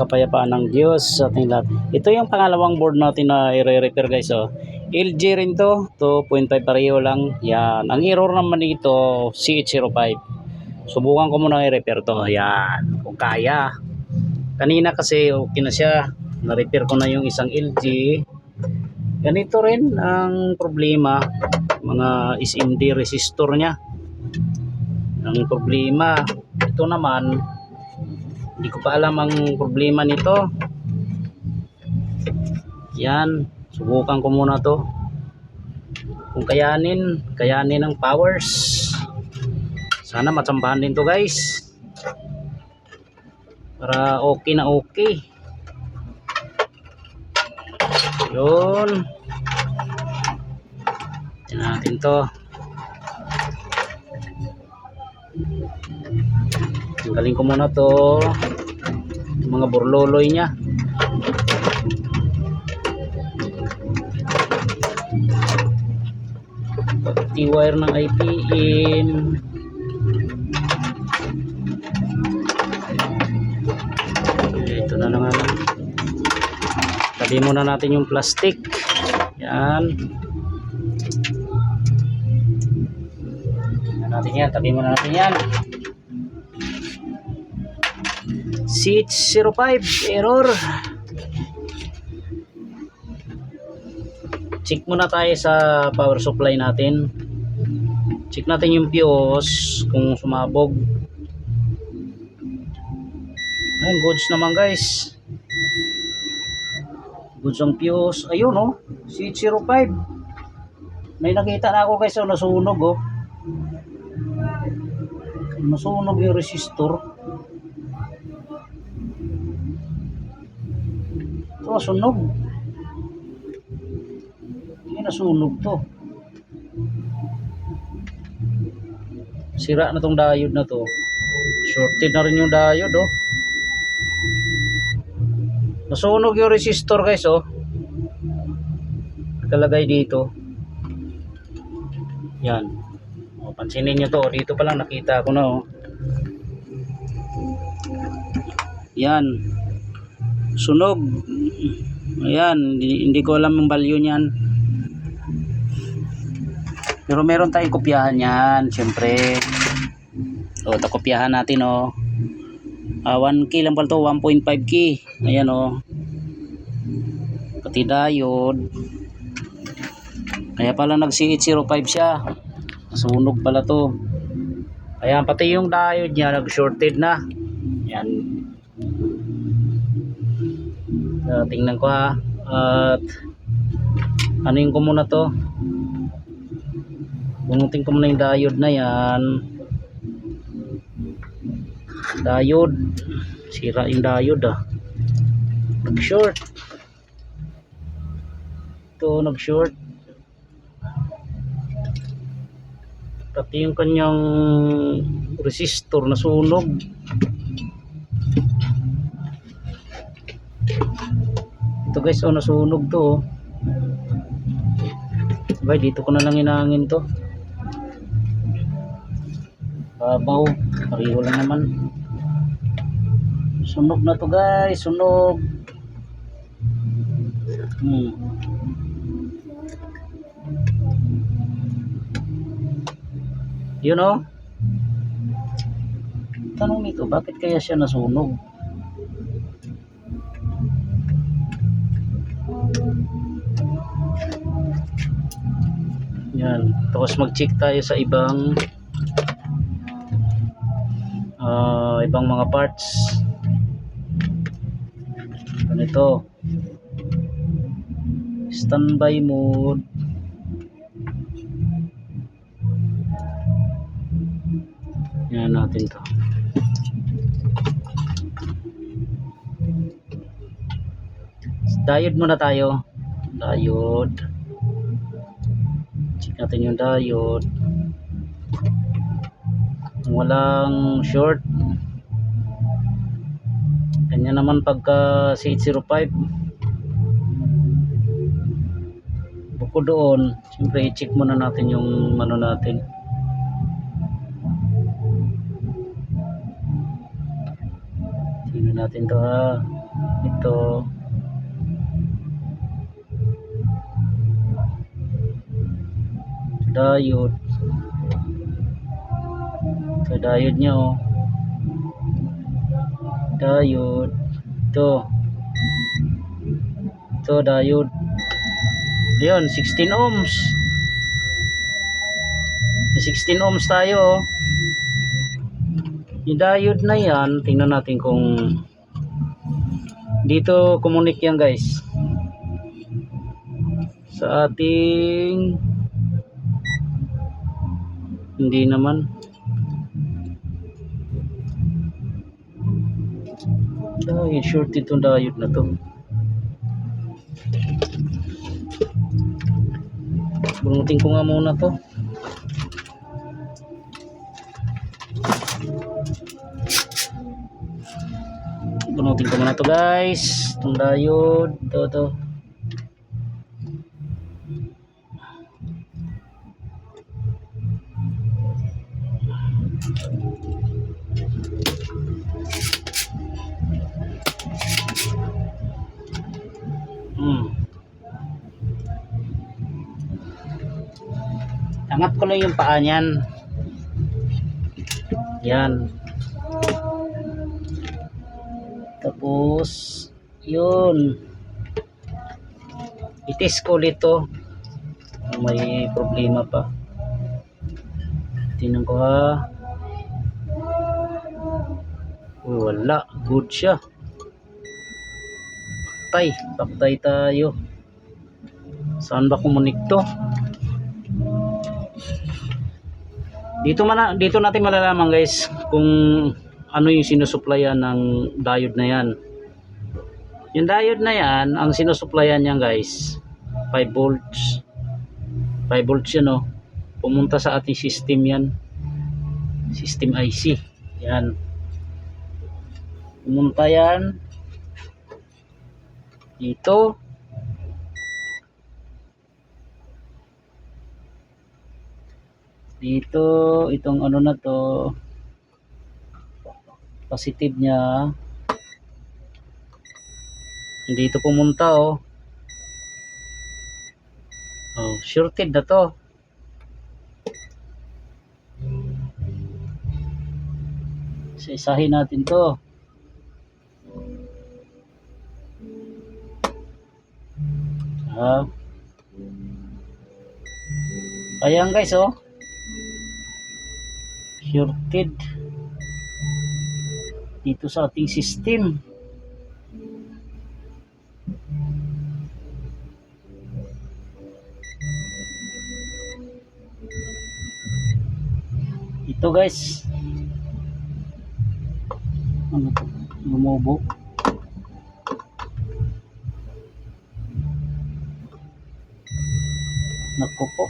kapayapaan ng Diyos sa ating lahat. Ito yung pangalawang board natin na i-repair guys. Oh. LG rin to, 2.5 pareho lang. Yan. Ang error naman nito, CH05. Subukan ko muna i-repair to. Yan. Kung kaya. Kanina kasi okay na siya. Na-repair ko na yung isang LG. Ganito rin ang problema. Mga SMD resistor niya. Ang problema. Ito naman, hindi ko pa alam ang problema nito. Yan. Subukan ko muna to. Kung kayanin, kayanin ng powers. Sana matsambahan din to guys. Para okay na okay. Yun. Tingnan natin to. Tanggalin ko muna to. Mga burloloy niya. Pati wire ng IPM. Ito na ano. Tabi muna natin yung plastic. Yan. Natin yan. Tabi muna natin yan. CH05 error. Check muna tayo sa power supply natin. Check natin yung fuse kung sumabog. Ayun, goods naman guys. Goods ang fuse. Ayun oh, CH05. May nakita na ako guys, oh, nasunog oh. Nasunog yung resistor. Ito, sunog. Hindi nasunog to. Sira na tong diode na to. Shorted na rin yung diode, oh. Nasunog yung resistor, guys, oh. Nakalagay dito. Yan. O, pansinin nyo to. Dito pa lang nakita ko na, oh. Yan sunog. Ayan hindi, hindi ko alam ang value niyan. Pero meron tayong kopyahan yan syempre. O ito kopyahan natin o ah, 1k lang pala to 1.5k ayan o pati diode. Kaya pala nag CH05 siya. Sunog pala to. Ayan pati yung diode niya nag shorted na. Yan Uh, tingnan ko ha. At anuin ko muna to. Bunutin ko muna yung diode na yan. Diode. Sira yung diode ah. Nag-short. Ito nag-short. Pati yung kanyang resistor na sunog. Ito guys, oh, nasunog to. Oh. Sabay, dito ko na lang inangin to. Babaw. Pareho lang naman. Sunog na to guys, sunog. Hmm. Yun oh. Tanong nito, bakit kaya siya nasunog? Yan. Tapos mag-check tayo sa ibang ah, ibang mga parts. Ganito. Standby mode. Yan natin to. Diode muna tayo. Diode natin yung diode. Kung walang short. Ganyan naman pagka CH05 bukod doon siyempre i-check muna natin yung ano natin. Tingnan natin to ha ito diode ito diode nya oh. Diode ito. Ito diode ayun 16 ohms. May 16 ohms tayo oh. Yung diode na yan tingnan natin kung dito kumunik yan guys. Sa ating hindi naman. Dahil short itong diode na to. Bunutin ko nga muna to. Bunutin ko muna to guys. Itong diode to to Angat ko lang yung paa niyan. Yan. Tapos, yun. Itis ko ulit. May problema pa. Tingnan ko ha. Uy, wala. Good siya. Paktay. Paktay tayo. Saan ba kumunik to? Dito man dito natin malalaman guys kung ano yung sinusuplayan ng diode na yan. Yung diode na yan, ang sinusuplayan niya guys, 5 volts. 5 volts yun oh. Pumunta sa ating system yan. System IC. Yan. Pumunta yan. Dito. Dito, itong ano na to, positive niya. Dito pumunta oh. Oh shorted na to. Isa-isahin natin to. Ah. Ayan guys oh shorted dito sa ating system. Ito guys. Ano to? Lumobo. Naku po.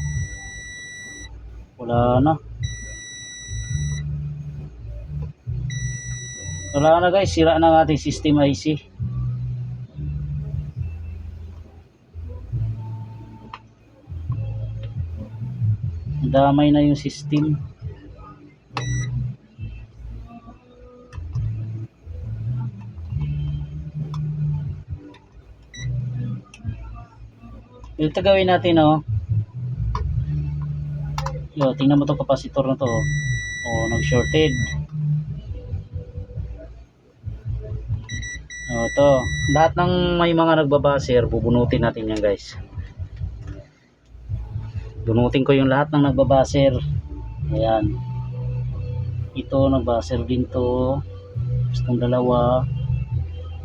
Wala na. Wala na guys, sira na ang ating system IC. Damay na yung system. Ito gawin natin oh. Yo, tingnan mo tong capacitor na to. Oh, oh nag-shorted. Oh, to. Lahat ng may mga nagbabaser, bubunutin natin yan, guys. Bunutin ko yung lahat ng nagbabaser. Ayan. Ito, nagbaser din to. Itong dalawa.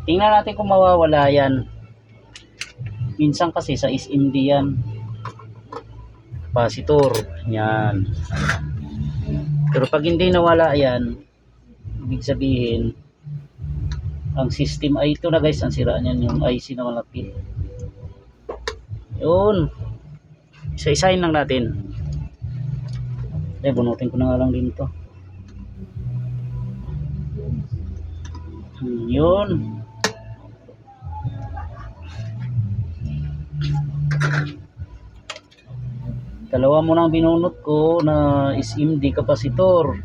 Tingnan natin kung mawawala yan. Minsan kasi sa SMD yan. Capacitor. Yan. Pero pag hindi nawala yan, ibig sabihin, ang system ay ito na guys. Ang sira niyan yung IC na malaki. Yun. Isa-isahin lang natin. Eh bunutin ko na nga lang din to hmm, yun. Dalawa mo nang binunot ko na SMD capacitor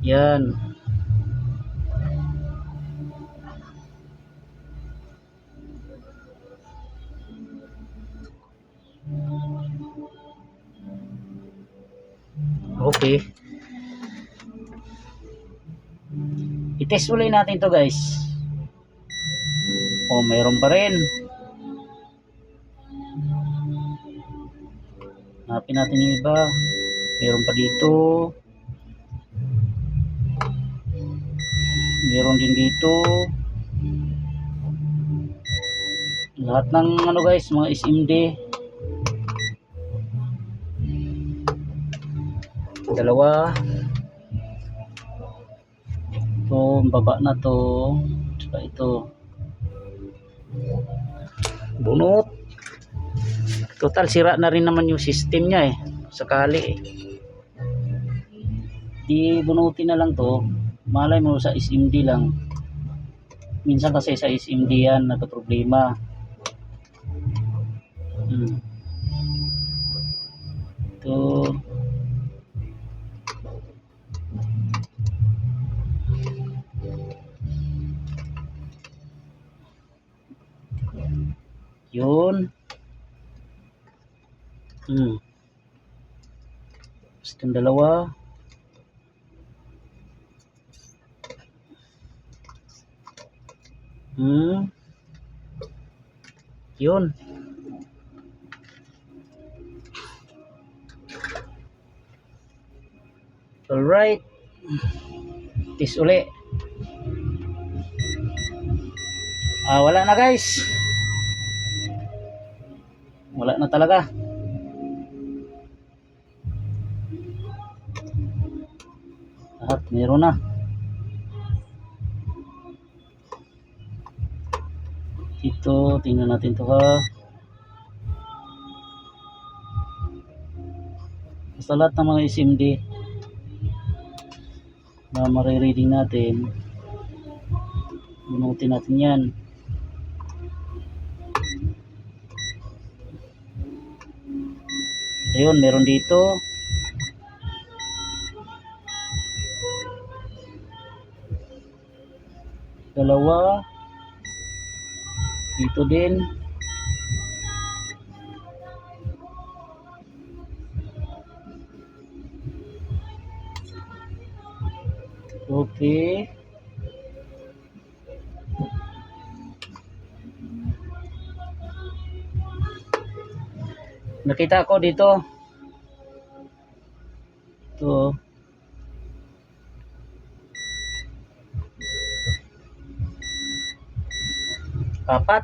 Yan. Okay. I-test ulit natin to guys. Oh, mayroon pa rin. Hanapin natin yung iba. Meron pa dito. Meron din dito. Lahat ng ano guys, mga SMD. Dalawa. Ito, baba na to. Tsaka ito. Bunot. Total, sira na rin naman yung system niya eh. Sakali eh. Di bunutin na lang to. Malay mo sa SMD lang. Minsan kasi sa SMD yan, nagka-problema. Hmm. Ito. Yun. Hmm. Itong dalawa. Hmm. Yun. Alright. Tis uli. Ah, wala na guys. Wala na talaga. Lahat meron na. Ito, tingnan natin to ha. Basta lahat ng mga SMD na marireading natin, bunutin natin yan. Ayun, meron dito. Dalawa. Dito din. Okay. Nakita ko dito. Ito. Apat.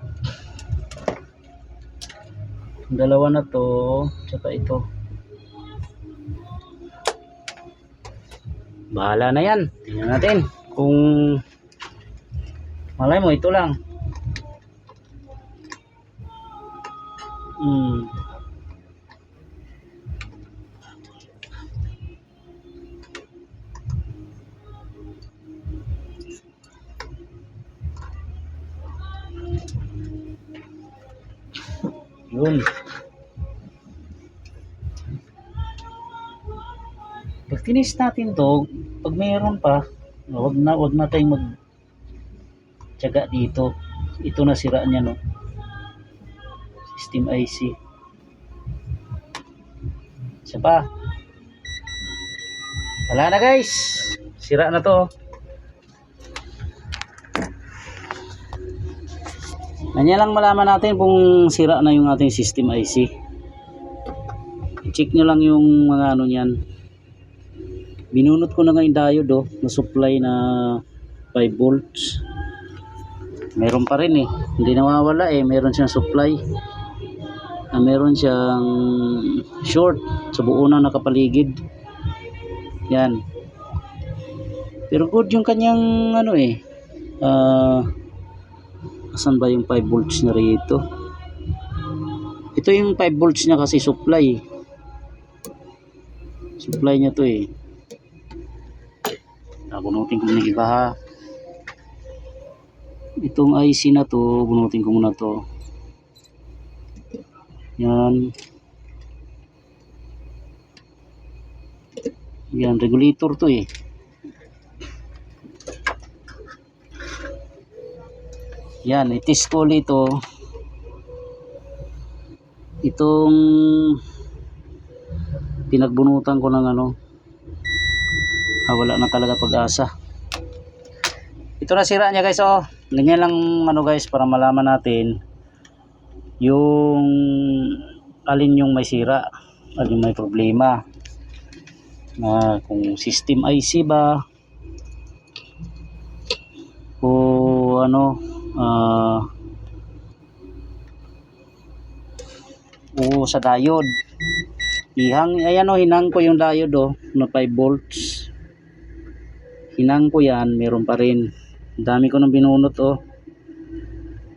Dalawa na to, tsaka ito. Bahala na yan. Tingnan natin kung malay mo ito lang. Hmm. Tinis natin to, pag mayroon pa, wag na wag na tayong mag tiyaga dito. Ito na sira niya no. System IC. Isa pa. Wala na guys. Sira na to. Kanya lang malaman natin kung sira na yung ating system IC. I-check nyo lang yung mga ano niyan. Binunot ko na nga yung diode oh, na supply na 5 volts. Meron pa rin eh. Hindi nawawala eh. Meron siyang supply. Na meron siyang short sa buo na nakapaligid. Yan. Pero good yung kanyang ano eh. Ah Asan ba yung 5 volts niya rito? Ito yung 5 volts niya kasi supply. Supply niya to eh bunutin ko ng iba ha? Itong IC na to bunutin ko muna to. Yan. Yan regulator to eh. Yan itis ko ulit ito itong pinagbunutan ko ng ano Ah, wala na talaga pag-asa. Ito na sira niya guys oh. Ganyan lang ano guys para malaman natin yung alin yung may sira, alin may problema. Na kung system IC ba o ano ah o sa diode. Ihang ayan oh, hinang ko yung diode oh na 5 volts. Hinang ko yan, meron pa rin. Dami ko nang binunot oh.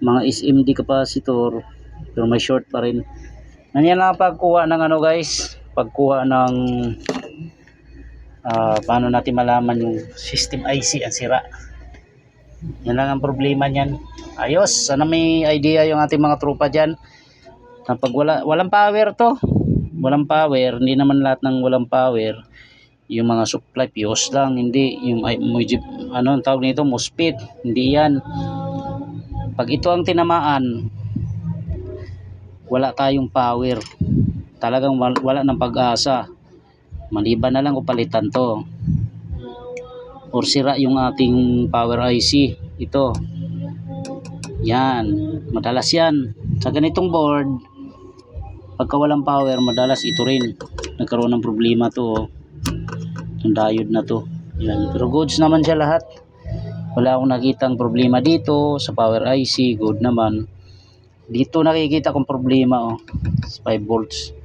Mga SMD capacitor pero may short pa rin. Nanyan lang ang pagkuha ng ano guys, pagkuha ng ah paano natin malaman yung system IC ang sira. Yan lang ang problema niyan. Ayos, sana may idea yung ating mga tropa diyan. Na pag wala walang power to. Walang power, hindi naman lahat ng walang power yung mga supply fuse lang hindi yung ay, ano ang tawag nito MOSFET hindi yan. Pag ito ang tinamaan wala tayong power. Talagang wal- wala ng pag-asa. Maliban na lang kung palitan to. Or sira yung ating power IC ito. Yan. Madalas yan. Sa ganitong board pagka walang power madalas ito rin. Nagkaroon ng problema to yung diode na to. Yan. pero goods naman siya lahat. Wala akong nakitang problema dito sa power IC good naman. Dito nakikita kong problema oh. 5 volts.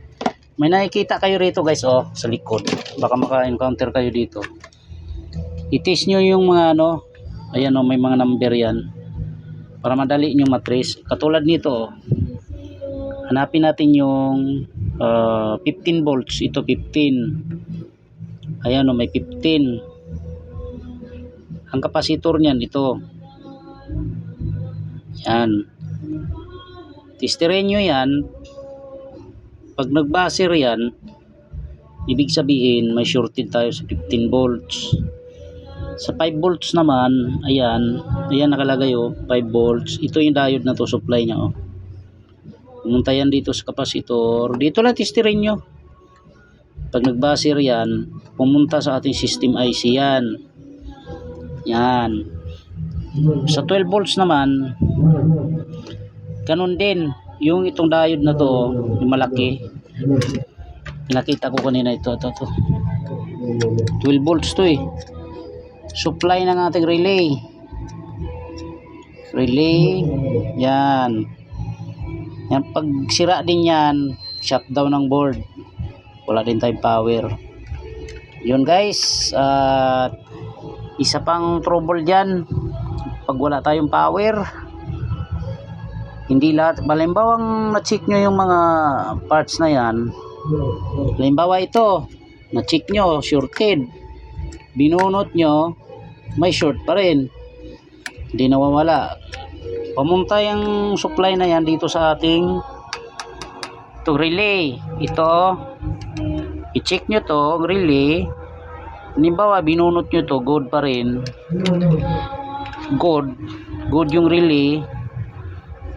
May nakikita kayo rito guys oh sa likod. Baka maka-encounter kayo dito. Itis nyo yung mga ano ayan oh may mga number yan. Para madali nyo matrace. Katulad nito oh. Hanapin natin yung ah, 15 volts. Ito 15 ayan o may 15 ang kapasitor niyan ito. Yan. Tistirin nyo yan. Pag nagbaser yan ibig sabihin may shorted tayo sa 15 volts. Sa 5 volts naman ayan ayan nakalagay o 5 volts. Ito yung diode na to supply niya o pumunta yan dito sa kapasitor. Dito lang tistirin nyo pag nagbaser yan pumunta sa ating system IC yan. Yan. Sa 12 volts naman ganun din. Yung itong diode na to yung malaki. Nakita ko kanina ito ito, ito. 12 volts to eh. Supply ng ating relay. Relay yan. Yan pag sira din yan shutdown ng board wala din tayong power. Yun guys. At isa pang trouble dyan pag wala tayong power hindi lahat balimbawang na-check nyo yung mga parts na yan. Halimbawa ito na-check nyo shorted binunot nyo may short pa rin. Hindi nawawala. Pamunta yung supply na yan dito sa ating to relay. Ito i-check nyo to ang relay. Halimbawa binunot nyo to good pa rin. Good good yung relay.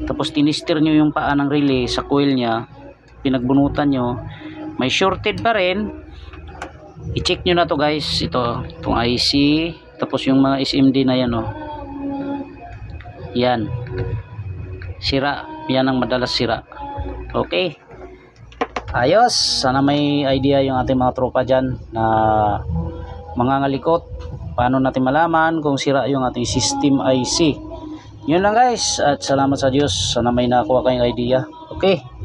Tapos tinister nyo yung paa ng relay sa coil nya pinagbunutan nyo. May shorted pa rin. I-check nyo na to guys. Ito itong IC tapos yung mga SMD na yan oh. Yan. Sira. Yan ang madalas sira. Okay ayos. Sana may idea yung ating mga tropa dyan na mga ngalikot paano natin malaman kung sira yung ating system IC yun lang guys. At salamat sa Diyos. Sana may nakuha kayong idea. Okay